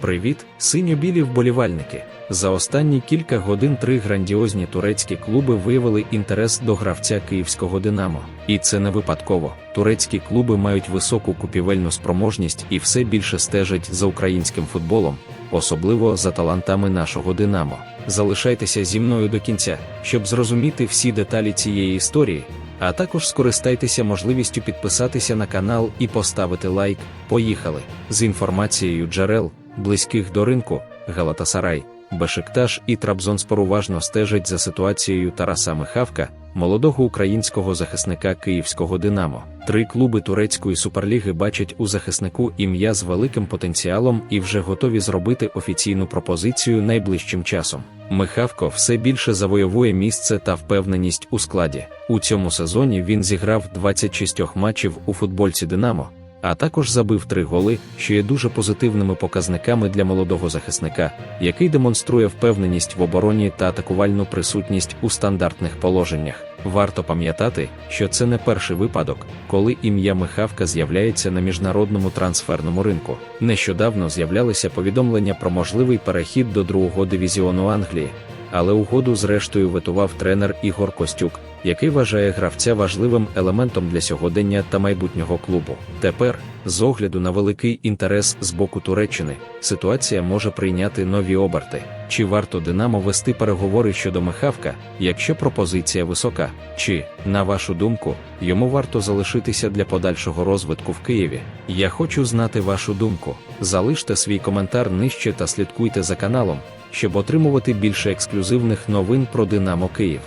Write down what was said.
Привіт, синьо-білі вболівальники. За останні кілька годин три грандіозні турецькі клуби виявили інтерес до гравця київського Динамо. І це не випадково. Турецькі клуби мають високу купівельну спроможність і все більше стежать за українським футболом, особливо за талантами нашого Динамо. Залишайтеся зі мною до кінця, щоб зрозуміти всі деталі цієї історії. А також скористайтеся можливістю підписатися на канал і поставити лайк. Поїхали з інформацією джерел, близьких до ринку, Галатасарай, Бешикташ і Трабзонспор уважно стежать за ситуацією Тараса Михавка, молодого українського захисника київського Динамо. Три клуби турецької суперліги бачать у захиснику ім'я з великим потенціалом і вже готові зробити офіційну пропозицію найближчим часом. Михавко все більше завойовує місце та впевненість у складі. У цьому сезоні він зіграв 26 матчів у футбольці Динамо, а також забив три голи, що є дуже позитивними показниками для молодого захисника, який демонструє впевненість в обороні та атакувальну присутність у стандартних положеннях. Варто пам'ятати, що це не перший випадок, коли ім'я Михавка з'являється на міжнародному трансферному ринку. Нещодавно з'являлися повідомлення про можливий перехід до другого дивізіону Англії, але угоду зрештою витував тренер Ігор Костюк, який вважає гравця важливим елементом для сьогодення та майбутнього клубу. Тепер, з огляду на великий інтерес з боку Туреччини, ситуація може прийняти нові оберти. Чи варто Динамо вести переговори щодо Михавка, якщо пропозиція висока? Чи, на вашу думку, йому варто залишитися для подальшого розвитку в Києві? Я хочу знати вашу думку. Залиште свій коментар нижче та слідкуйте за каналом, щоб отримувати більше ексклюзивних новин про Динамо Київ.